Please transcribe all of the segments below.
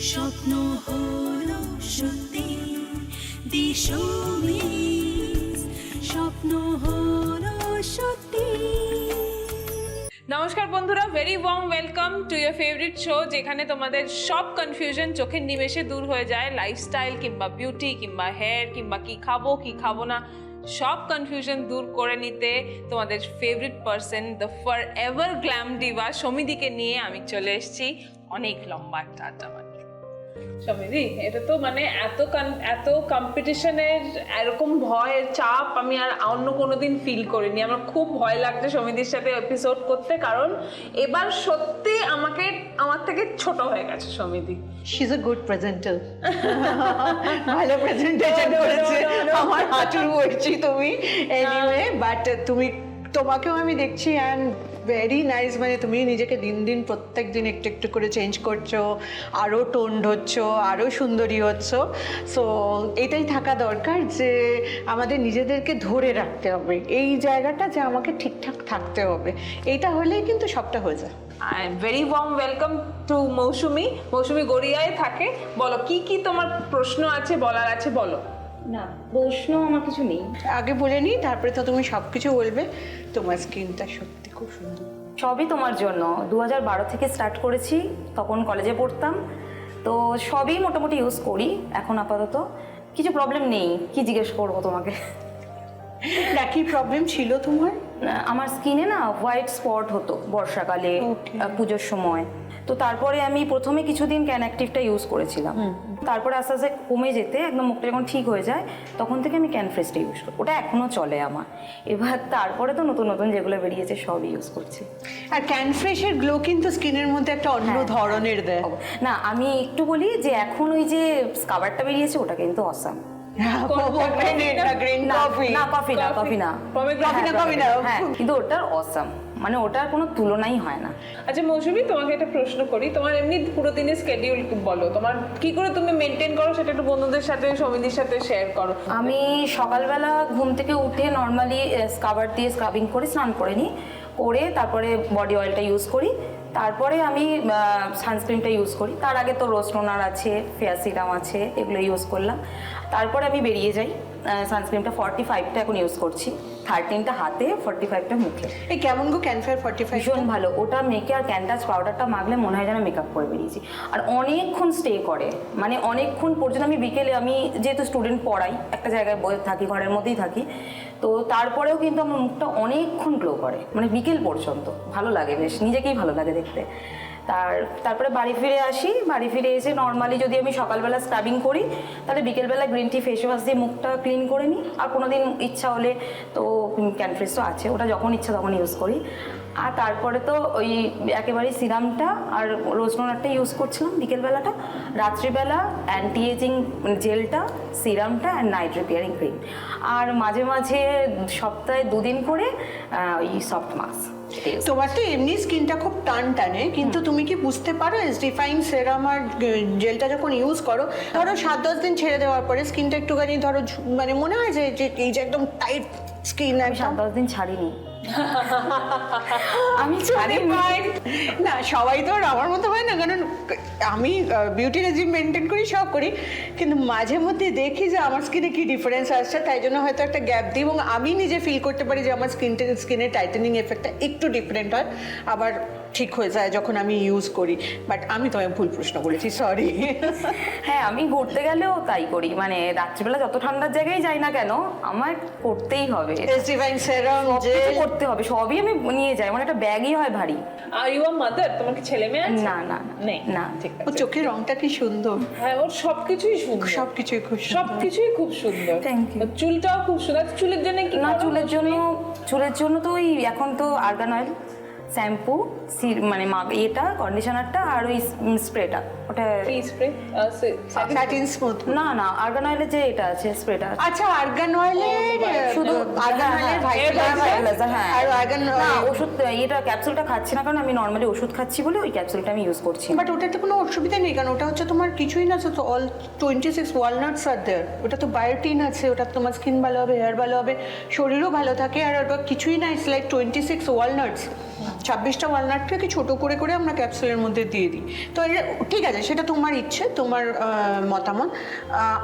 স্বপ্ন সত্যি। স্বপ্ন সত্যি। নমস্কার বন্ধুরা very warm welcome to your favourite show যেখানে তোমাদের সব কনফিউশন চোখের নিমেষে দূর হয়ে যায়। লাইফস্টাইল কিংবা বিউটি কিংবা হেয়ার কিংবা কি খাব কি খাব না সব কনফিউশন দূর করে নিতে তোমাদের favourite person the forever glam diva সমিদিকে নিয়ে আমি চলে এসেছি অনেক লম্বা একটা আড্ডা। সমিদি এটা তো মানে এত এত কম্পিটিশনের এরকম ভয় চাপ আমি আর অন্য কোনো দিন ফিল করিনি। আমার খুব ভয় লাগছে সমিতির সাথে এপিসোড করতে কারণ এবার সত্যি আমাকে আমার থেকে ছোট হয়ে গেছে Samiti she is a good presenter ভালো প্রেজেন্টেশন করেছে. আমার হাঁটুর বলছি তুমি। এনিওয়ে বাট তুমি তোমাকেও আমি দেখছি অ্যান্ড ভেরি নাইস মানে তুমি নিজেকে দিন দিন প্রত্যেক দিন একটু একটু করে চেঞ্জ করছ আরও টোন্ড হচ্ছ আরও সুন্দরী হচ্ছ। সো এটাই থাকা দরকার যে আমাদের নিজেদেরকে ধরে রাখতে হবে। এই জায়গাটা যে আমাকে ঠিকঠাক থাকতে হবে। এইটা হলেই কিন্তু সবটা হয়ে যায়। Very warm welcome to Mousumi. Mousumi গড়িয়ায় থাকে। বলো, কি কি তোমার প্রশ্ন আছে, বলার আছে, বলো। না প্রশ্ন আমার কিছু নেই। আগে বলে নিই তারপরে তো তুমি সব কিছু বলবে। তোমার স্কিনটা সত্যি খুব সুন্দর। সবই তোমার জন্য। দু বারো থেকে স্টার্ট করেছি তখন কলেজে পড়তাম। তো সবই মোটামুটি ইউজ করি এখন আপাতত। কিছু প্রবলেম নেই কি জিজ্ঞেস করব তোমাকে? না কি প্রবলেম ছিল তোমার? আমার স্কিনে না হোয়াইট স্পট হতো বর্ষাকালে পুজোর সময়। তো তারপরে আমি প্রথমে কিছুদিন ক্যান অ্যাক্টিভটা ইউজ করেছিলাম। তারপরে আস্তে আস্তে কমে যেতে একদম মুখটা যখন ঠিক হয়ে যায় তখন থেকে আমি ক্যান ফ্রেশটা ইউজ করি ওটা এখনও চলে আমার। এবার তারপরে তো নতুন নতুন যেগুলো বেরিয়েছে সবই ইউজ করছি। আর ক্যানফ্রেশের গ্লো কিন্তু স্কিনের মধ্যে একটা অন্য হ্যাঁ, ধরনের দেয়। না আমি একটু বলি যে এখন ওই যে স্কাবারটা বেরিয়েছে ওটা কিন্তু অসাম না green না কফি না কফি না। কিন্তু ওটার অসাম মানে ওটার কোনো তুলনাই হয় না। আচ্ছা মৌসুমি তোমাকে একটা প্রশ্ন করি। তোমার এমনি পুরো দিনের স্কেডিউল বলো। তোমার কি করে তুমি মেনটেন করো সেটা একটু বন্ধুদের সাথে সমিতির সাথে শেয়ার করো। আমি সকালবেলা ঘুম থেকে উঠে নর্মালি স্কাবার দিয়ে স্ক্রাবিং করে স্নান করে নিই। করে তারপরে বডি অয়েলটা ইউজ করি। তারপরে আমি সানস্ক্রিনটা ইউজ করি। তার আগে তো রোজ টোনার আছে ফেয়ার সিরাম আছে এগুলো ইউজ করলাম। তারপরে আমি বেরিয়ে যাই। সানস্ক্রিনটা ফর্টি ফাইভটা এখন ইউজ করছি। থার্টিনটা হাতে ফর্টি ফাইভটা মুখে। এই কেমন গো ক্যানফায়ার ফর্টি ফাইভ ভীষণ ভালো। ওটা মেখে আর ক্যান্টাচ পাউডারটা মাখলে মনে হয় যেন মেকআপ করে বেরিয়েছি। আর অনেকক্ষণ স্টে করে। মানে অনেকক্ষণ পর্যন্ত আমি বিকেলে আমি যেহেতু স্টুডেন্ট পড়াই একটা জায়গায় বসে থাকি ঘরের মধ্যেই থাকি তো তারপরেও কিন্তু আমার মুখটা অনেকক্ষণ গ্লো করে। মানে বিকেল পর্যন্ত। ভালো লাগে বেশ। নিজেকেই ভালো লাগে দেখতে। তার, তারপরে বাড়ি ফিরে আসি। বাড়ি ফিরে এসে নর্মালি যদি আমি সকালবেলা স্ক্রাবিং করি, তাহলে বিকেলবেলা গ্রিন টি ফেস ওয়াশ দিয়ে মুখটা ক্লিন করে নিই। আর কোনো দিন ইচ্ছা হলে তো ক্যানফ্রেস তো আছে, ওটা যখন ইচ্ছা তখন ইউজ করি। আর তারপরে তো ওই একেবারে সিরামটা আর রোজ টোনারটা ইউজ করছিলাম বিকেলবেলাটা। রাত্রিবেলা অ্যান্টি এজিং জেলটা সিরামটা অ্যান্ড নাইট রিপেয়ারিং ক্রিম আর মাঝে মাঝে সপ্তাহে দুদিন করে ওই সফট মাস্ক তোমার তো এমনি স্কিনটা খুব টান টানে কিন্তু তুমি কি বুঝতে পারো রিফাইন সেরাম আর জেলটা যখন ইউজ করো ধরো সাত দশ দিন ছেড়ে দেওয়ার পরে স্কিনটা একটুখানি ধরো মানে মনে হয় যে যে এই যে একদম টাইট স্কিন আমি সাত দশ দিন ছাড়িনি। আমি ভাই না সবাই তো আর আমার মতো হয় না কারণ আমি বিউটি রেজিম মেনটেন করি সব করি কিন্তু মাঝে মধ্যে দেখি যে আমার স্কিনে কি ডিফারেন্স আসছে তাই জন্য হয়তো একটা গ্যাপ দিই এবং আমি নিজে ফিল করতে পারি যে আমার স্কিন স্কিনের টাইটেনিং এফেক্টটা একটু ডিফারেন্ট হয়। আবার ঠিক হয়ে যায় যখন আমি ইউজ করি। বাট আমি তোমায় ভুল প্রশ্ন করেছি সরি হ্যাঁ আমি ঘুরতে গেলেও তাই করি। মানে রাত্রিবেলা যত ঠান্ডার জায়গায় যাই না কেন আমার করতেই হবে। এসডিফাইং সেরাম যে করতে হবে সবই আমি নিয়ে যাই। মানে একটা ব্যাগই হয় ভারী। আর ইউ আর মাদার তোমার কি ছেলে মেয়ে আছে? না না নেই? না ঠিক ও আছে। চোখের রংটা কি সুন্দর? হ্যাঁ ওর সবকিছুই সুন্দর। সব কিছুই খুব সুন্দর। সবকিছুই খুব সুন্দর। You. ওর চুলটাও খুব সুন্দর। চুলের জন্য কি না চুলের জন্য চুলের জন্য তো ওই এখন তো আর্গান অয়েল শ্যাম্পু মানে মা- এটা কন্ডিশনারটা আর ওই স্প্রেটা ওটা কি স্প্রে স্যাটিন স্মুথ না না আর্গান অয়েলের যে এটা আছে স্প্রেটা আচ্ছা আর্গান অয়েলের শুধু আর্গান হ্যাঁ, অয়েলের হ্যাঁ, হ্যাঁ। আর আর্গান না ওষুধ এটা ক্যাপসুলটা খাচ্ছি না কারণ আমি নর্মালি ওষুধ খাচ্ছি বলে ওই ক্যাপসুলটা আমি ইউজ করছি বাট ওটাতে কোনো অসুবিধা নেই কারণ ওটা হচ্ছে তোমার কিছুই না তো অল টোয়েন্টি সিক্স ওয়ালনাটস আর দেয়ার ওটা তো বায়োটিন আছে ওটা তোমার স্কিন ভালো হবে হেয়ার ভালো হবে শরীরও ভালো থাকে আর ওটা কিছুই না it's like twenty six walnuts ছাব্বিশটা ওয়ালনাটটাকে ছোট করে করে আমরা ক্যাপসুলের মধ্যে দিয়ে দিই। তো এটা- ঠিক আছে সেটা তোমার ইচ্ছে তোমার মতামত।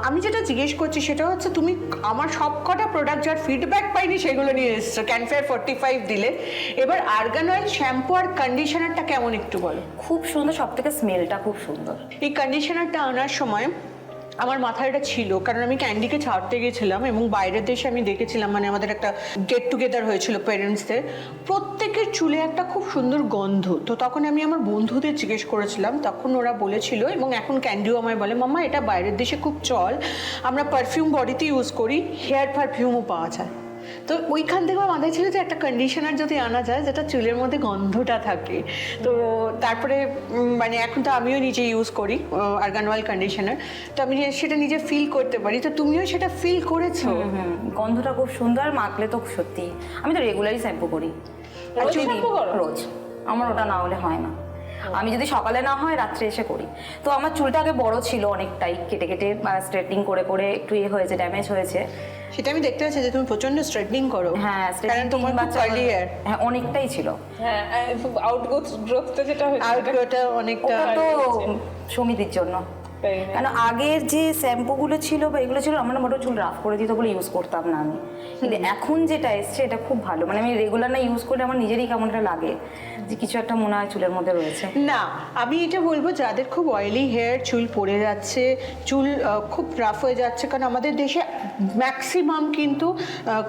আমি যেটা জিজ্ঞেস করছি সেটা হচ্ছে তুমি আমার সব কটা প্রোডাক্ট যার ফিডব্যাক পাইনি সেগুলো নিয়ে এসছো। ক্যানফেয়ার ফর্টি ফাইভ দিলে। এবার আর্গান অয়েল শ্যাম্পু আর কন্ডিশনারটা কেমন একটু বলো? খুব সুন্দর সব থেকে স্মেলটা খুব সুন্দর। এই কন্ডিশনারটা আনার সময় আমার মাথায় এটা ছিল, কারণ আমি ক্যান্ডিকে ছাড়তে গেছিলাম এবং বাইরের দেশে আমি দেখেছিলাম মানে আমাদের একটা গেট টুগেদার হয়েছিল প্যারেন্টসদের প্রত্যেকের চুলে একটা খুব সুন্দর গন্ধ। তো তখন আমি আমার বন্ধুদের জিজ্ঞেস করেছিলাম, তখন ওরা বলেছিল এবং এখন ক্যান্ডিও আমায় বলে মামা এটা বাইরের দেশে খুব চল। আমরা পারফিউম বডিতে ইউজ করি হেয়ার পারফিউমও পাওয়া যায়। তো ওইখান থেকে আমার মাথায় ছিল যে একটা কন্ডিশনার যদি আনা যায় যেটা চুলের মধ্যে গন্ধটা থাকে। তো তারপরে মানে এখন তো আমিও নিজে ইউজ করি আর্গানওয়াল কন্ডিশনার তো আমি সেটা নিজে ফিল করতে পারি। তো তুমিও সেটা ফিল করেছ? গন্ধটা খুব সুন্দর মাখলে তো সত্যি। আমি তো রেগুলারই শ্যাম্পু করি? রোজ। আমার ওটা না হলে হয় না। আমি যদি সকালে না হয় রাত্রে এসে করি। তো আমার চুলটা আগে বড় ছিল অনেকটাই কেটে কেটে স্ট্রেটনিং করে করে একটু ইয়ে হয়েছে ড্যামেজ হয়েছে। সেটা আমি দেখতে পাচ্ছি যে তুমি প্রচণ্ড স্ট্রেটনিং করো। হ্যাঁ কারণ তোমার খুব বাচ্চা কার্লি হেয়ার হ্যাঁ অনেকটাই ছিল। হ্যাঁ আউটগ্রোথ গ্রোথটা যেটা হয়েছে আউটগ্রোথটা অনেকটা তো সমিতির জন্য. কেন আগের যে শ্যাম্পুগুলো ছিল বা এগুলো ছিল আমার মোটো চুল রাফ করে দিত বলে ইউজ করতাম না আমি। কিন্তু এখন যেটা এসছে এটা খুব ভালো। মানে আমি রেগুলার না ইউজ করলে আমার নিজেরই কেমন একটা লাগে যে কিছু একটা মনে হয় চুলের মধ্যে রয়েছে। না আমি এটা বলব যাদের খুব অয়েলি হেয়ার চুল পড়ে যাচ্ছে চুল খুব রাফ হয়ে যাচ্ছে কারণ আমাদের দেশে ম্যাক্সিমাম কিন্তু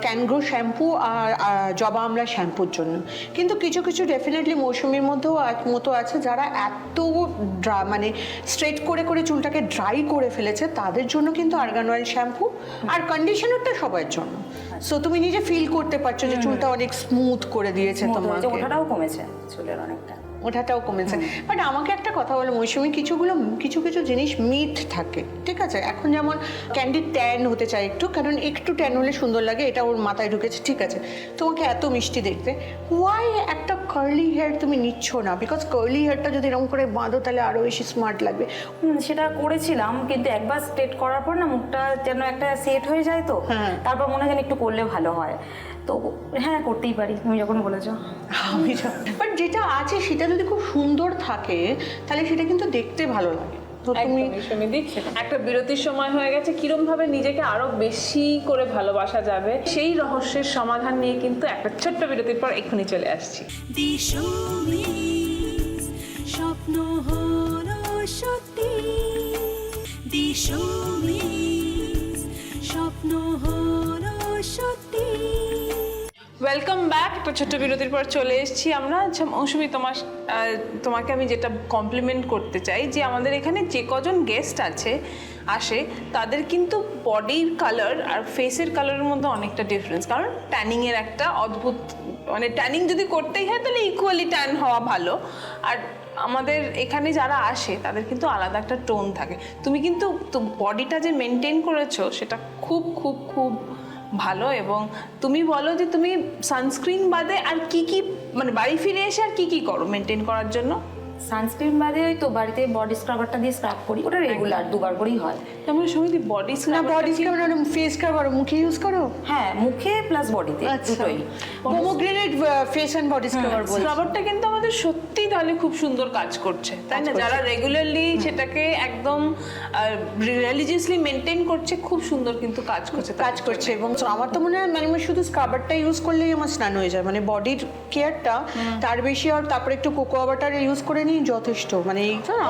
ক্যানগ্রো শ্যাম্পু আর জবা আমলা শ্যাম্পুর জন্য। কিন্তু কিছু কিছু ডেফিনেটলি মৌসুমির মধ্যেও মতো আছে যারা এত ড্রা- মানে স্ট্রেট করে করে চুলটাকে ড্রাই করে ফেলেছে তাদের জন্য কিন্তু আর্গান অয়েল শ্যাম্পু আর কন্ডিশনারটা সবার জন্য। সো তুমি নিজে ফিল করতে পারছ যে চুলটা অনেক স্মুথ করে দিয়েছে তোমার ওঠাটাও কমেছে চুলের অনেকটা। ওঠাটাও কমেছে। বাট আমাকে একটা কথা বলো মৌসুমি কিছুগুলো কিছু কিছু জিনিস মিথ থাকে ঠিক আছে? এখন যেমন ক্যান্ডি ট্যান হতে চায় একটু কারণ একটু ট্যান হলে সুন্দর লাগে এটা ওর মাথায় ঢুকেছে ঠিক আছে? তোমাকে এত মিষ্টি দেখতে। ওয়াই একটা কার্লি হেয়ার তুমি নিচ্ছ না? বিকজ কার্লি হেয়ারটা যদি এরকম করে বাঁধো তাহলে আরও বেশি স্মার্ট লাগবে। সেটা করেছিলাম কিন্তু একবার স্ট্রেট করার পর না মুখটা যেন একটা সেট হয়ে যায় তো হ্যাঁ। তারপর মনে হয় যেন একটু করলে ভালো হয়। তো হ্যাঁ করতেই পারি। তুমি যখন বলেছ। আমি বাট যেটা আছে সেটা যদি খুব সুন্দর থাকে তাহলে সেটা কিন্তু দেখতে ভালো লাগে। একটা বিরতির সময় হয়ে গেছে কিরম ভাবে নিজেকে আরও বেশি করে ভালোবাসা যাবে সেই রহস্যের সমাধান নিয়ে কিন্তু একটা ছোট্ট বিরতির পর এক্ষুনি চলে আসছি। স্বপ্ন হলো সত্যি স্বপ্ন হলো সত্যি। ওয়েলকাম ব্যাক একটা ছোট্ট বিরতির পর চলে এসেছি আমরা। আচ্ছা মৌসুমি, তোমার তোমাকে আমি যেটা কমপ্লিমেন্ট করতে চাই যে আমাদের এখানে যে কজন গেস্ট আছে, আসে, তাদের কিন্তু বডির কালার আর ফেসের কালারের মধ্যে অনেকটা ডিফারেন্স কারণ ট্যানিংয়ের একটা অদ্ভুত মানে ট্যানিং যদি করতেই হয়, তাহলে ইকুয়ালি ট্যান হওয়া ভালো। আর আমাদের এখানে যারা আসে, তাদের কিন্তু আলাদা একটা টোন থাকে। তুমি কিন্তু বডিটা যে মেনটেন করেছ, সেটা খুব খুব খুব ভালো এবং তুমি বলো যে তুমি সানস্ক্রিন বাদে আর কি কি মানে বাড়ি ফিরে এসে আর কি কি করো মেনটেন করার জন্য? সানস্ক্রিন বাদে ওই তো বাড়িতে বডি স্ক্রাবারটা দিয়ে স্ক্রাব করি ওটা রেগুলার দুবার করেই হয়। তেমন সমিতি বডি না বডি স্ক্রাব ফেস স্ক্রাব করো মুখে ইউজ করো? হ্যাঁ মুখে প্লাস বডিতে আচ্ছা। দুটোই। Pomegranate face and body scrubber বলছি। স্ক্রাবারটা কিন্তু আমাদের সত্যি তাহলে খুব সুন্দর কাজ করছে তাই না? যারা রেগুলারলি সেটাকে একদম রিলিজিয়াসলি মেনটেন করছে খুব সুন্দর কিন্তু কাজ করছে কাজ করছে এবং আমার তো মনে হয় মানে শুধু স্ক্রাবারটা ইউজ করলেই আমার স্নান হয়ে যায়। মানে বডির কেয়ারটা তার বেশি আর তারপরে একটু কোকোয়া বাটার ইউজ করে নিই যথেষ্ট। মানে।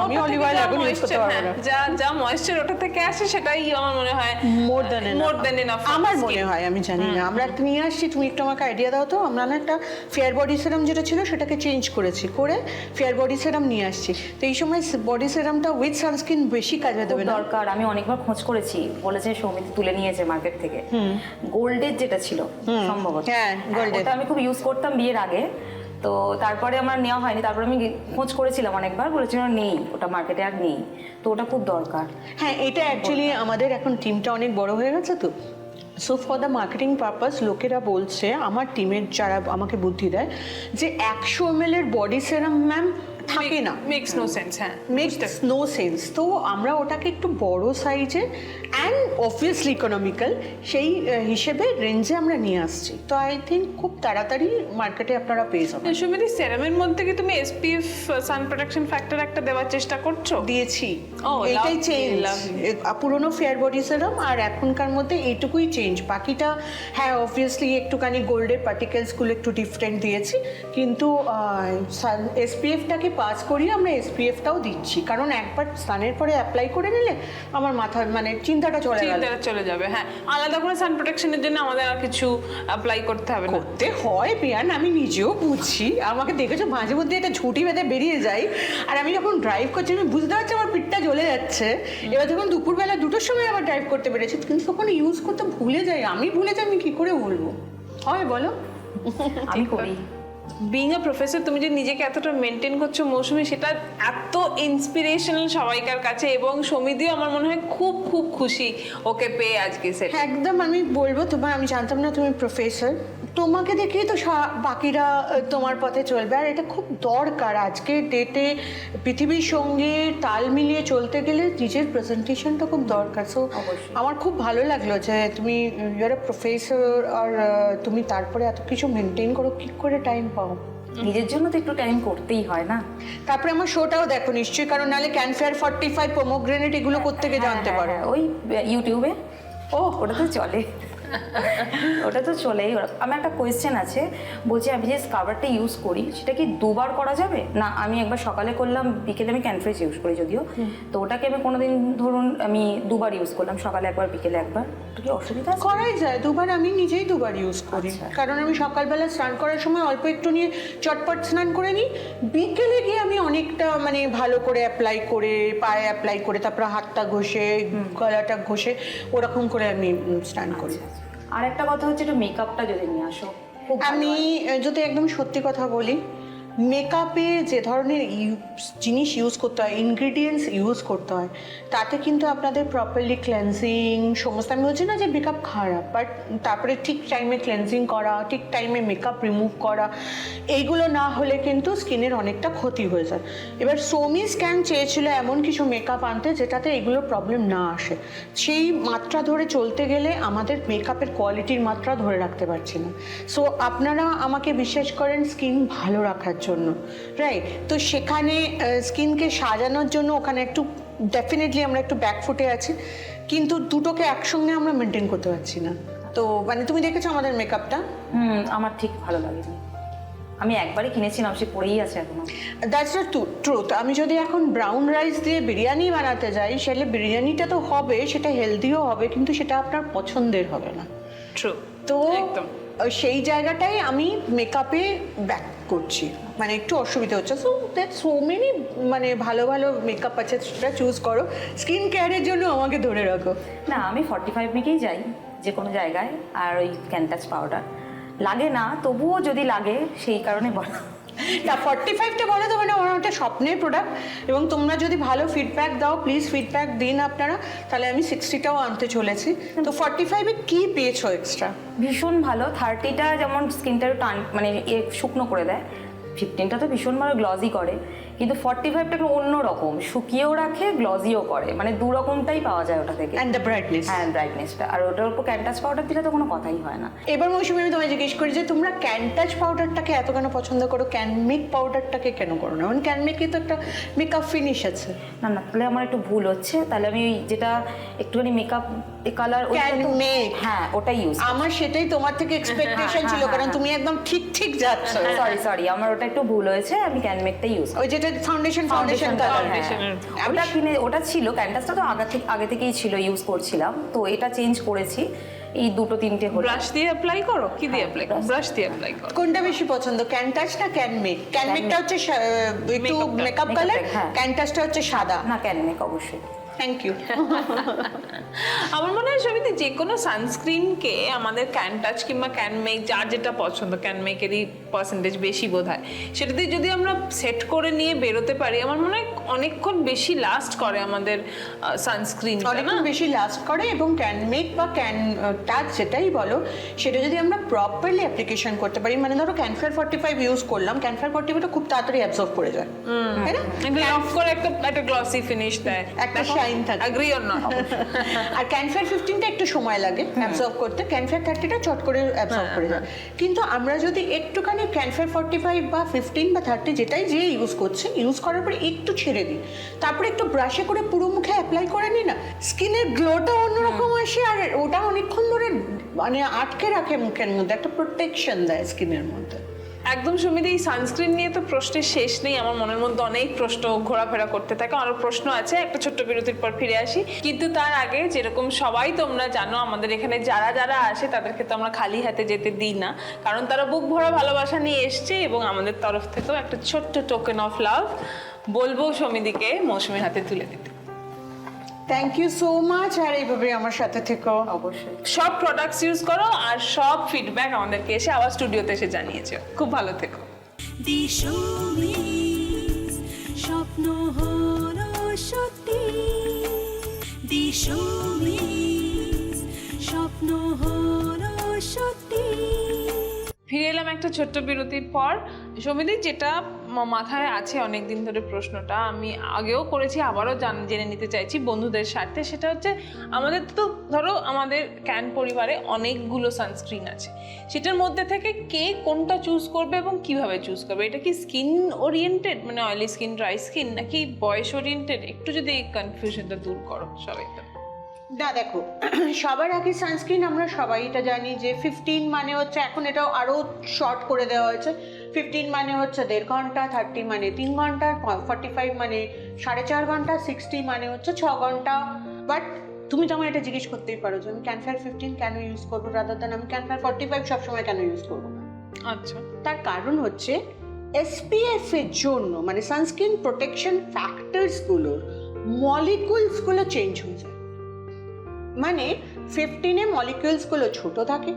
আমি অলিভ অয়েল যা এখন ইউজ করতে পারব না। হ্যাঁ, যা যা ময়েশ্চার ওটা থেকে আসে সেটাই আমার মনে হয় মোর দ্যান মোর দেন এনাফ আমার মনে হয় আমি জানি না। আমরা একটা নিয়ে আসছি তুমি একটু আমাকে আইডিয়া দাও তো। আমরা না একটা ফেয়ার বডি সেরাম যেটা ছিল সেটাকে চেঞ্জ করেছি করে ফেয়ার বডি সেরাম নিয়ে আসছি। তো এই সময় বডি সেরামটা উইথ সানস্ক্রিন বেশি কাজে দেবে না? দরকার আমি অনেকবার খোঁজ করেছি। বলেছে সমিতি তুলে নিয়েছে মার্কেট থেকে। গোল্ডের যেটা ছিল সম্ভবত। হ্যাঁ। ওটা আমি খুব ইউজ করতাম বিয়ের আগে। তো তারপরে আমার নেওয়া হয়নি। তারপরে আমি খোঁজ করেছিলাম অনেকবার, বলেছিল নেই, ওটা মার্কেটে আর নেই। তো ওটা খুব দরকার। হ্যাঁ এটা অ্যাকচুয়ালি আমাদের এখন টিমটা অনেক বড় হয়ে গেছে তো। So for the marketing purpose লোকেরা বলছে, আমার টিমের যারা আমাকে বুদ্ধি দেয়, যে একশো এম এর বডি সেরাম ম্যাম থাকে না। মেক্স নো সেন্স হ্যাঁ মেক্স নো সেন্স তো আমরা ওটাকে একটু বড় সাইজে অ্যান্ড অবভিয়াসলি ইকোনমিক্যাল সেই হিসেবে রেঞ্জে আমরা নিয়ে আসছি। তো আই থিঙ্ক খুব তাড়াতাড়ি মার্কেটে আপনারা পেয়ে যাবেন। সুমিদি সেরামের মধ্যে কি তুমি এসপিএফ সান প্রোটেকশন ফ্যাক্টর একটা দেওয়ার চেষ্টা করছ? দিয়েছি। এটাই চেঞ্জ. পুরোনো ফেয়ার বডি সেরাম আর এখনকার মধ্যে এইটুকুই চেঞ্জ বাকিটা হ্যাঁ অবভিয়াসলি একটুখানি গোল্ডের পার্টিকেলসগুলো একটু ডিফারেন্ট দিয়েছি। কিন্তু এসপিএফটাকে পাস করিয়ে আমরা এসপিএফটাও দিচ্ছি। কারণ একবার স্নানের পরে অ্যাপ্লাই করে নিলে আমার মাথা মানে চিন্তাটা চলে চিন্তাটা চলে যাবে হ্যাঁ। আলাদা করে সান প্রোটেকশনের জন্য আমাদের আর কিছু অ্যাপ্লাই করতে হবে না। করতে হয় পিয়ান আমি নিজেও বুঝছি। আমাকে দেখেছ মাঝে মধ্যে একটা ছুটি বেঁধে বেরিয়ে যাই। আর আমি যখন ড্রাইভ করছি আমি বুঝতে পারছি আমার পিঠটা জ্বলে যাচ্ছে। এবার যখন দুপুরবেলা দুটোর সময় আবার ড্রাইভ করতে পেরেছি কিন্তু তখন ইউজ করতে ভুলে যাই। আমি ভুলে যাই আমি কি করে বলব হয় বলো। আমি করি। বিং আ প্রফেসর তুমি যে নিজেকে এতটা মেনটেন করছ মৌসুমি সেটা এত ইন্সপিরেশনাল সবাইকার কাছে এবং সমিতিও আমার মনে হয় খুব খুব খুশি ওকে পেয়ে আজকে সেটা হ্যাঁ, একদম আমি বলব তোমার আমি জানতাম না তুমি প্রফেসর তোমাকে দেখেই তো বাকিরা তোমার পথে চলবে। আর এটা খুব দরকার। আজকে ডেটে পৃথিবীর সঙ্গে তাল মিলিয়ে চলতে গেলে নিজের প্রেজেন্টেশনটা খুব দরকার। সো আমার খুব ভালো লাগল যে তুমি ইউর এ প্রফেসর আর তুমি তারপরে এত কিছু মেনটেন করো কি করে টাইম পাও? নিজের জন্য তো একটু টাইম করতেই হয় না? তারপরে আমার শোটাও দেখো নিশ্চয়ই কারণ নাহলে ক্যানফেয়ার ফর্টি ফাইভ পোমোগ্রেনেট এগুলো করতে গিয়ে জানতে হ্যাঁ, পারো? হ্যাঁ, ওই ইউটিউবে ও ওটা তো চলে। ওটা তো চলেই। আমার একটা কোয়েশ্চেন আছে। বলছি আমি যে স্কাবারটা ইউজ করি সেটা কি দুবার করা যাবে? না আমি একবার সকালে করলাম বিকেলে আমি ক্যানফ্রেস ইউজ করি যদিও। তো ওটাকে আমি কোনোদিন ধরুন আমি দুবার ইউজ করলাম সকালে একবার বিকেলে একবার। কি অসুবিধা করাই যায় দুবার আমি নিজেই দুবার ইউজ করি। আচ্ছা। কারণ আমি সকালবেলা স্নান করার সময় অল্প একটু নিয়ে চটপট স্নান করে নিই। বিকেলে গিয়ে আমি অনেকটা মানে ভালো করে অ্যাপ্লাই করে পায়ে অ্যাপ্লাই করে তারপর হাতটা ঘষে গলাটা ঘষে ওরকম করে আমি স্নান করি। আর একটা কথা হচ্ছে একটু মেকআপটা যদি নিয়ে আসো। খুব ভালো আমি যদি একদম সত্যি কথা বলি মেকআপে যে ধরনের জিনিস ইউজ করতে হয় ইনগ্রিডিয়েন্টস ইউজ করতে হয়, তাতে কিন্তু আপনাদের প্রপারলি ক্লেন্সিং সমস্ত, আমি বলছি না যে মেকআপ খারাপ বাট তারপরে ঠিক টাইমে ক্লেন্সিং করা, ঠিক টাইমে মেকআপ রিমুভ করা, এইগুলো না হলে কিন্তু স্কিনের অনেকটা ক্ষতি হয়ে যায়। এবার সোমি স্ক্যান চেয়েছিল এমন কিছু মেকআপ আনতে যেটাতে এগুলোর প্রবলেম না আসে। সেই মাত্রা ধরে চলতে গেলে আমাদের মেকআপের কোয়ালিটির মাত্রা ধরে রাখতে পারছি না। সো আপনারা আমাকে বিশ্বাস করেন স্কিন ভালো রাখার জন্য রাইট তো সেখানে স্কিনকে সাজানোর জন্য ওখানে একটু ডেফিনেটলি আমরা একটু ব্যাকফুটে আছি কিন্তু দুটোকে একসঙ্গে আমরা মেনটেন করতে পারছি না। তো মানে তুমি দেখেছ আমাদের মেকআপটা হুম আমার ঠিক ভালো লাগেনি। আমি একবারই কিনেছিলাম সে পড়েই আছে এখনও। দ্যাটস দ্য ট্রুথ আমি যদি এখন ব্রাউন রাইস দিয়ে বিরিয়ানি বানাতে যাই সেটা বিরিয়ানিটা তো হবে সেটা হেলদিও হবে কিন্তু সেটা আপনার পছন্দের হবে না। ট্রু তো একদম। সেই জায়গাটাই আমি মেকআপে ব্যাক করছি। মানে একটু অসুবিধা হচ্ছে। সো দ্যাট সো মেনি মানে ভালো ভালো মেকআপ আছে সেটা চুজ করো। স্কিন কেয়ারের জন্য আমাকে ধরে রাখো। না, আমি ফর্টি ফাইভ মেকেই যাই যে কোনো জায়গায়। আর ওই ক্যান্টাস পাউডার লাগে না, তবুও যদি লাগে, সেই কারণে বলা। না ফর্টি ফাইভটা বলে তো মানে আমার একটা স্বপ্নের প্রোডাক্ট এবং তোমরা যদি ভালো ফিডব্যাক দাও প্লিজ ফিডব্যাক দিন আপনারা, তাহলে আমি সিক্সটিটাও আনতে চলেছি। তো ফর্টি ফাইভে কী পেয়েছ এক্সট্রা ভীষণ ভালো। থার্টিটা যেমন স্কিনটা টান মানে শুকনো করে দেয়। ফিফটিনটা তো ভীষণ ভালো গ্লজি করে। কিন্তু ফর্টি ফাইভটা একটু অন্য রকম শুকিয়েও রাখে গ্লজিও করে। মানে দু রকমটাই পাওয়া যায় ওটা থেকে। অ্যান্ড দ্য ব্রাইটনেস হ্যাঁ ব্রাইটনেসটা আর ওটার উপর ক্যানটাচ পাউডার দিলে তো কোনো কথাই হয় না। এবার মৌসুমি আমি তোমায় জিজ্ঞেস করি যে তোমরা ক্যানটাচ পাউডারটাকে এত কেন পছন্দ করো? ক্যানমেক পাউডারটাকে কেন করো না? মানে ক্যানমেকে তো একটা মেকআপ ফিনিশ আছে। না না তাহলে আমার একটু ভুল হচ্ছে। তাহলে আমি ওই যেটা একটুখানি মেকআপ কালার হ্যাঁ ওটাই ইউজ আমার সেটাই তোমার থেকে এক্সপেকটেশন ছিল হ্যাঁ, কারণ হ্যাঁ। তুমি একদম ঠিক ঠিক যাচ্ছ। সরি সরি আমার ওটা একটু ভুল হয়েছে আমি ক্যানমেকটাই ইউজ ওই যেটা ফাউন্ডেশন ফাউন্ডেশন কালার ওটা কিনে ওটা ছিল ক্যানভাসটা তো আগে থেকে আগে থেকেই ছিল ইউজ করছিলাম। তো এটা চেঞ্জ করেছি। এই দুটো তিনটে হলো। ব্রাশ দিয়ে অ্যাপ্লাই করো? কি দিয়ে অ্যাপ্লাই করো ব্রাশ দিয়ে অ্যাপ্লাই করো? কোনটা বেশি পছন্দ ক্যানটাচ না ক্যানমেক ক্যানমেকটা হচ্ছে একটু মেকআপ কালার। ক্যানটাচটা হচ্ছে সাদা। না ক্যানমেক অবশ্যই। থ্যাংক ইউ আমার মনে হয় সমিতি যে কোনো সানস্ক্রিনকে আমাদের ক্যান টাচ কিংবা ক্যান মেক যার যেটা পছন্দ ক্যান মেকেরই পার্সেন্টেজ বেশি বোধ হয় সেটাতে যদি আমরা সেট করে নিয়ে বেরোতে পারি আমার মনে হয় অনেকক্ষণ বেশি লাস্ট করে আমাদের সানস্ক্রিন অনেকক্ষণ বেশি লাস্ট করে এবং ক্যান মেক বা ক্যান টাচ যেটাই বলো সেটা যদি আমরা প্রপারলি অ্যাপ্লিকেশন করতে পারি মানে ধরো ক্যানফার ফর্টি ফাইভ ইউজ করলাম ক্যানফার ফর্টি ফাইভটা খুব তাড়াতাড়ি অ্যাবজর্ব করে যায় তাই না? অফ করে একটা একটা গ্লসি ফিনিশ দেয়। একটা শাইন থাকে। অ্যাগ্রি অর নট আর ক্যানফার ফিফটিনটা একটু সময় লাগে অ্যাবজর্ব করতে। ক্যানফার থার্টিটা চট করে অ্যাবজর্ব করে যায় কিন্তু আমরা যদি একটুখানি ক্যানফার ফর্টি ফাইভ বা ফিফটিন বা থার্টি যেটাই যে ইউজ করছে ইউজ করার পরে একটু ছেড়ে দিই। তারপরে একটু ব্রাশে করে পুরো মুখে অ্যাপ্লাই করে নিই না। স্কিনের গ্লোটা অন্যরকম আসে আর ওটা অনেকক্ষণ ধরে মানে আটকে রাখে মুখের মধ্যে। একটা প্রোটেকশন দেয় স্কিনের মধ্যে। একদম সুমিত এই সানস্ক্রিন নিয়ে তো প্রশ্নের শেষ নেই। আমার মনের মধ্যে অনেক প্রশ্ন ঘোরাফেরা করতে থাকে। আরও প্রশ্ন আছে, একটা ছোট্ট বিরতির পর ফিরে আসি। কিন্তু তার আগে যেরকম সবাই তোমরা জানো, আমাদের এখানে যারা যারা আসে, তাদেরকে তো আমরা খালি হাতে যেতে দিই না। কারণ তারা বুক ভরা ভালোবাসা নিয়ে এসছে এবং আমাদের তরফ থেকেও একটা ছোট্ট টোকেন অফ লাভ বলব সমিদিকে মৌসুমীর হাতে তুলে দিতে। থ্যাংক ইউ সো মাচ আর এইভাবে আমার সাথে থেকো। অবশ্যই। সব প্রোডাক্টস ইউজ করো আর সব ফিডব্যাক আমাদেরকে এসে আবার স্টুডিওতে এসে জানিয়েছো। খুব ভালো থেকো। দিশমিস স্বপ্ন হলো সত্যি। দিশমিস স্বপ্ন হলো সত্যি। ফিরে এলাম একটা ছোট্ট বিরতির পর। সমিতি যেটা মাথায় আছে অনেক দিন ধরে প্রশ্নটা। আমি আগেও করেছি, আবারও জান, জেনে নিতে চাইছি বন্ধুদের স্বার্থে সেটা হচ্ছে আমাদের তো ধরো আমাদের ক্যান পরিবারে অনেকগুলো সানস্ক্রিন আছে। সেটার মধ্যে থেকে কে কোনটা চুজ করবে এবং কীভাবে চুজ করবে? এটা কি স্কিন ওরিয়েন্টেড? মানে অয়েলি স্কিন, ড্রাই স্কিন, নাকি বয়স ওরিয়েন্টেড? একটু যদি এই কনফিউশনটা দূর করো সবাই। না, দেখো, সবার আগে সানস্ক্রিন আমরা সবাই এটা জানি যে ফিফটিন মানে হচ্ছে এখন এটাও আরও শর্ট করে দেওয়া হয়েছে। ফিফটিন মানে হচ্ছে দেড় ঘণ্টা থার্টি মানে তিন ঘণ্টা ফর্টি ফাইভ মানে সাড়ে চার ঘণ্টা সিক্সটি মানে হচ্ছে ছ ঘণ্টা। বাট তুমি তো আমার এটা জিজ্ঞেস করতেই পারো যে আমি ক্যানফার ফিফটিন কেন ইউজ করব রাদার দেন আমি ক্যানফার ফর্টি ফাইভ সবসময় কেন ইউজ করব না। আচ্ছা। তার কারণ হচ্ছে এসপিএফ এর জন্য মানে সানস্ক্রিন প্রোটেকশন ফ্যাক্টরসগুলোর মলিকুলসগুলো চেঞ্জ হয়ে যায়। মানে ফিফটিনে মলিকিউলসগুলো ছোট থাকে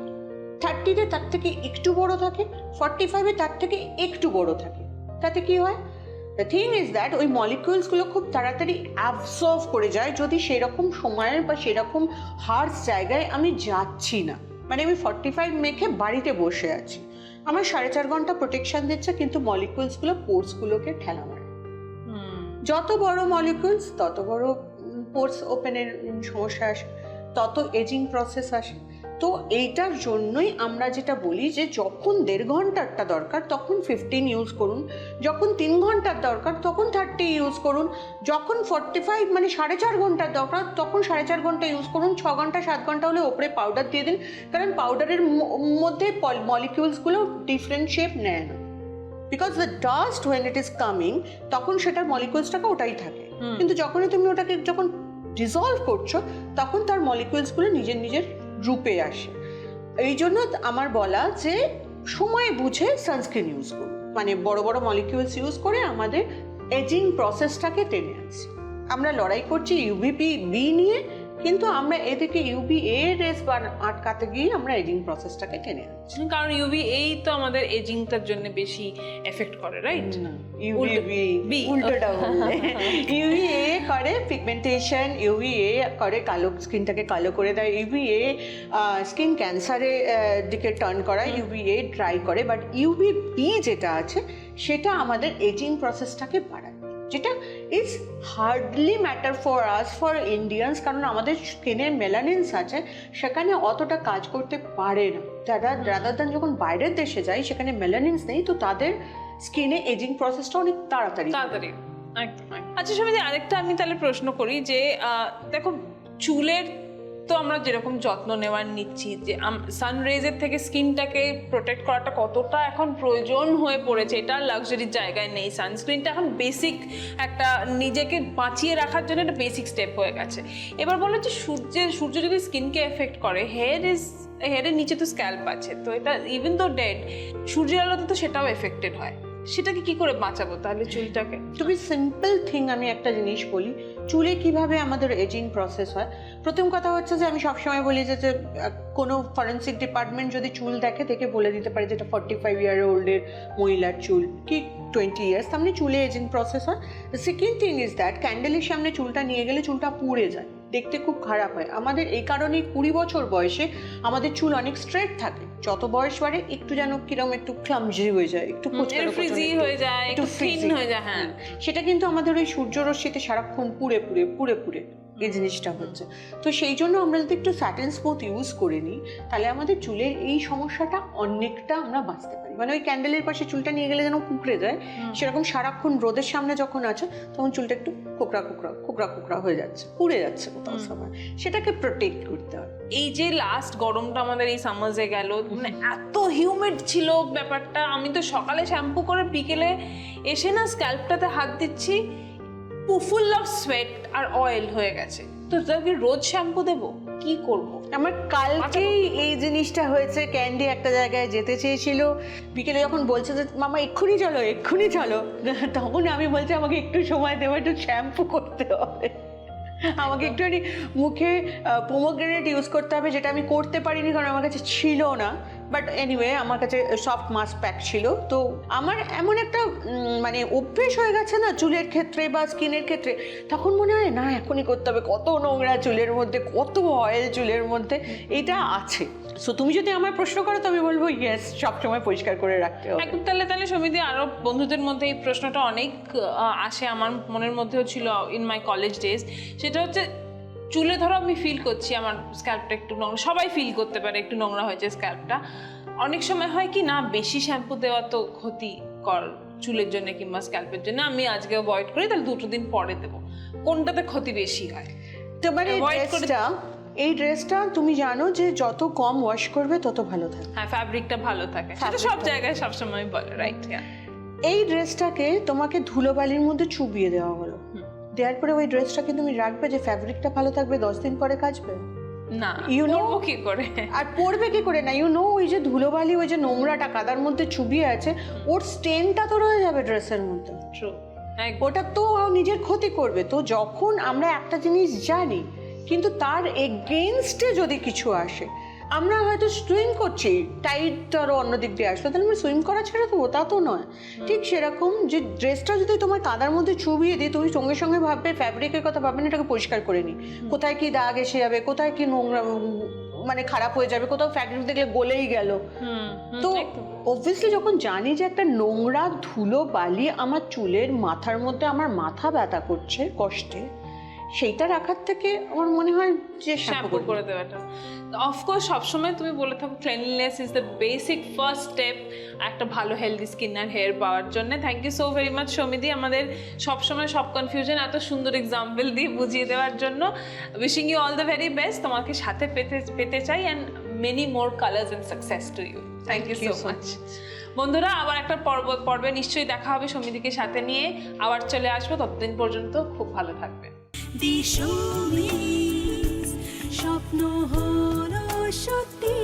থার্টিতে তার থেকে একটু বড় থাকে ফর্টি ফাইভে তার থেকে একটু বড় থাকে। তাতে কি হয়? দ্য থিং ইজ দ্যাট ওই মলিকিউলসগুলো খুব তাড়াতাড়ি অ্যাবসর্ভ করে যায় যদি সেরকম সময়ের বা সেরকম হার্স জায়গায় আমি যাচ্ছি না। মানে আমি ফর্টি ফাইভ মেখে বাড়িতে বসে আছি। আমার সাড়ে চার ঘণ্টা প্রোটেকশন দিচ্ছে কিন্তু মলিকুলসগুলো পোর্সগুলোকে ঠেলা মারে যত বড় মলিকুলস তত বড় পোর্স ওপেনের সমস্যা আসে, তত এজিং প্রসেস আসে। তো এইটার জন্যই আমরা যেটা বলি যে যখন দেড় ঘন্টারটা দরকার তখন ফিফটিন ইউজ করুন। যখন তিন ঘণ্টার দরকার তখন থার্টি ইউজ করুন। যখন ফর্টি ফাইভ মানে সাড়ে চার ঘণ্টার দরকার তখন সাড়ে চার ঘণ্টা ইউজ করুন। ছ ঘণ্টা সাত ঘণ্টা হলে ওপরে পাউডার দিয়ে দিন। কারণ পাউডারের মধ্যে মলিকিউলসগুলো ডিফারেন্ট শেপ নেয় না। Because the dust when it is coming তখন সেটার মলিকিউলসটাকে ওটাই থাকে। কিন্তু যখনই তুমি ওটাকে যখন ডিজলভ করছ তখন তার মলিকুলসগুলো নিজের নিজের রূপে আসে। এই জন্য আমার বলা যে সময় বুঝে সানস্ক্রিন ইউজ করুন। মানে বড় বড় মলিকিউলস ইউজ করে আমাদের এজিং প্রসেসটাকে টেনে আনছি। আমরা লড়াই করছি ইউভিপি বি নিয়ে কিন্তু আমরা এদিকে ইউবি এ রেস আটকাতে গিয়ে আমরা এজিং প্রসেসটাকে টেনে আনছি। কারণ ইউভি এই তো আমাদের এজিংটার জন্য বেশি এফেক্ট করে রাইট ইউভিবি B উল্টোটা ইউভিএ করে পিগমেন্টেশন ইউভিএ করে কালো স্কিনটাকে কালো করে দেয় ইউভিএ স্কিন ক্যান্সারে দিকে টার্ন করা ইউভিএ ড্রাই করে বাট ইউভিবি যেটা আছে সেটা আমাদের এজিং প্রসেসটাকে বাড়ায়। যেটা is hardly matter for us for Indians কারণ আমাদের স্কিনের মেলানিনস আছে সেখানে অতটা কাজ করতে পারে না। তারা রাদার দেন যখন বাইরের দেশে যায় সেখানে মেলানিনস নেই তো তাদের স্কিনে এজিং প্রসেসটা অনেক তাড়াতাড়ি তাড়াতাড়ি। আচ্ছা সবাই আরেকটা আমি তাহলে প্রশ্ন করি যে দেখো চুলের তো আমরা যেরকম যত্ন নেওয়ার নিচ্ছি যে সানরেজের থেকে স্কিনটাকে প্রোটেক্ট করাটা কতটা এখন প্রয়োজন হয়ে পড়েছে, এটা লাক্সারির জায়গায় নেই। সানস্ক্রিনটা এখন বেসিক একটা নিজেকে বাঁচিয়ে রাখার জন্য একটা বেসিক স্টেপ হয়ে গেছে। এবার বলো যে সূর্যের সূর্য যদি স্কিনকে এফেক্ট করে হেয়ার ইজ হেয়ারের নিচে তো স্ক্যাল্প আছে, তো এটা ইভেন তো ডেড সূর্যের আলোতে তো সেটাও এফেক্টেড হয়। সেটাকে কি করে বাঁচাবো তাহলে চুলটাকে? বি সিম্পল থিং আমি একটা জিনিস বলি চুলে কীভাবে আমাদের এজিং প্রসেস হয়? প্রথম কথা হচ্ছে যে আমি সবসময় বলি যে যে, কোনো ফরেন্সিক ডিপার্টমেন্ট যদি চুল দেখে দেখে বলে দিতে পারে যেটা ফর্টি ফাইভ ইয়ার ওল্ডের মহিলার চুল কি টোয়েন্টি ইয়ার্স সামনে চুলে এজিং প্রসেস হয়। সেকেন্ড থিং ইজ দ্যাট ক্যান্ডেলের সামনে চুলটা নিয়ে গেলে চুলটা পুড়ে যায়। দেখতে খুব খারাপ হয়। আমাদের এই কারণেই কুড়ি বছর বয়সে আমাদের চুল অনেক স্ট্রেট থাকে। যত বয়স বাড়ে একটু যেন কিরম একটু ক্লামজি হয়ে যায় একটু ফ্রিজি হয়ে যায় একটু থিন হয়ে যায় হ্যাঁ। সেটা কিন্তু আমাদের ওই সূর্যরশ্মিতে সারাক্ষণ পুড়ে পুড়ে পুড়ে পুড়ে এই জিনিসটা হচ্ছে। তো সেই জন্য আমরা যদি একটু স্যাটেন স্মুথ ইউজ করে নিই তাহলে আমাদের চুলের এই সমস্যাটা অনেকটা আমরা বাঁচতে পারি। মানে ওই ক্যান্ডেলের পাশে চুলটা নিয়ে গেলে যেন কুকড়ে যায় সেরকম সারাক্ষণ রোদের সামনে যখন আছে তখন চুলটা একটু কোকড়া কোকড়া কোকড়া কোকড়া হয়ে যাচ্ছে পুড়ে যাচ্ছে কোথাও সময়। সেটাকে প্রোটেক্ট করতে হবে এই যে লাস্ট গরমটা আমাদের এই সামার্সে গেল মানে এত হিউমিড ছিল ব্যাপারটা আমি তো সকালে শ্যাম্পু করে বিকেলে এসে না স্ক্যাল্পটাতে হাত দিচ্ছি ফুল অফ সোয়েট আর অয়েল হয়ে গেছে। তো তাকে রোজ শ্যাম্পু দেবো? কি করব? আমার কালকেই এই জিনিসটা হয়েছে ক্যান্ডি একটা জায়গায় যেতে চেয়েছিল। বিকেলে যখন বলছে যে মামা এক্ষুনি চলো এক্ষুনি চলো তখন আমি বলছি আমাকে একটু সময় দেবো একটু শ্যাম্পু করতে হবে। আমাকে একটুখানি মুখে পোমোগ্রেনেট ইউজ করতে হবে যেটা আমি করতে পারিনি কারণ আমার কাছে ছিল না। বাট এনিওয়ে আমার কাছে সফট মাস্ক প্যাক ছিল। তো আমার এমন একটা মানে অভ্যেস হয়ে গেছে না চুলের ক্ষেত্রে বা স্কিনের ক্ষেত্রে। তখন মনে হয়, না, এখনই করতে হবে। কত নোংরা চুলের মধ্যে, কত অয়েল চুলের মধ্যে। এটা আছে। সো তুমি যদি আমার প্রশ্ন করো, তো আমি বলব ইয়েস সবসময় পরিষ্কার করে রাখতে হবে। একদম, তাহলে তাহলে সমিতি আরও বন্ধুদের মধ্যে এই প্রশ্নটা অনেক আসে। আমার মনের মধ্যেও ছিল ইন মাই কলেজ ডেজ সেটা হচ্ছে চুলে ধরো আমি ফিল করছি আমার স্ক্যাল্পটা একটু নোংরা সবাই ফিল করতে পারে একটু নোংরা হয়েছে স্ক্যাল্পটা অনেক সময় হয় কি না বেশি শ্যাম্পু দেওয়া তো ক্ষতি কর চুলের জন্য কিংবা স্ক্যাল্পের জন্য। আমি আজকে অ্যাভয়েড করি তাহলে দুটো দিন পরে দেবো। কোনটাতে ক্ষতি বেশি হয়? তোমার এই ড্রেসটা এই ড্রেসটা তুমি জানো যে যত কম ওয়াশ করবে তত ভালো থাকবে। হ্যাঁ ফ্যাব্রিকটা ভালো থাকে। সেটা সব জায়গায় সবসময় বলে রাইট এই ড্রেসটাকে তোমাকে ধুলোবালির মধ্যে চুবিয়ে দেওয়া হলো। দেওয়ার পরে ওই ড্রেসটা ড্রেসটাকে তুমি রাখবে যে ফ্যাব্রিকটা ভালো থাকবে দশ দিন পরে কাচবে। না You know- পরবো কি করে? আর পড়বে কি করে না? ইউ নো ওই যে ধুলোবালি ওই যে নোংরাটা কাদার মধ্যে চুবিয়ে আছে ওর স্টেনটা তো রয়ে যাবে ড্রেসের মধ্যে। ট্রু ওটা তো নিজের ক্ষতি করবে। তো যখন আমরা একটা জিনিস জানি কিন্তু তার এগেনস্টে যদি কিছু আসে আমরা হয়তো সুইম করছি টাইট আরও অন্য দিক দিয়ে আসলো তাহলে আমরা সুইম করা ছেড়ে দেবো তা তো নয়। ঠিক সেরকম যে ড্রেসটা যদি তোমার কাদার মধ্যে চুবিয়ে দিই তুমি সঙ্গে সঙ্গে ভাববে ফ্যাব্রিকের কথা ভাববে না এটাকে পরিষ্কার করে নিই কোথায় কি দাগ এসে যাবে কোথায় কি নোংরা মানে খারাপ হয়ে যাবে কোথাও ফ্যাব্রিক দেখলে গলেই গেল। তো। অবভিয়াসলি যখন জানি যে একটা নোংরা ধুলো বালি আমার চুলের মাথার মধ্যে আমার মাথা ব্যথা করছে কষ্টে সেইটা রাখার থেকে আমার মনে হয় যে শ্যাম্পু করে দেওয়াটা। অফকোর্স সবসময় তুমি বলে থাকো cleanliness is the basic first step একটা ভালো হেলদি স্কিন আর হেয়ার পাওয়ার জন্য। Thank you so very much Samidi আমাদের সবসময় সব কনফিউশন এত সুন্দর এক্সাম্পল দিয়ে বুঝিয়ে দেওয়ার জন্য। Wishing you all the very best তোমাকে সাথে পেতে পেতে চাই and many more colours and success to you thank you so much বন্ধুরা আবার একটা পর্ব পর্বে নিশ্চয়ই দেখা হবে সমিতিকে সাথে নিয়ে। আবার চলে আসব ততদিন পর্যন্ত খুব ভালো থাকবে দিশমিস স্বপ্ন হলো সত্যি।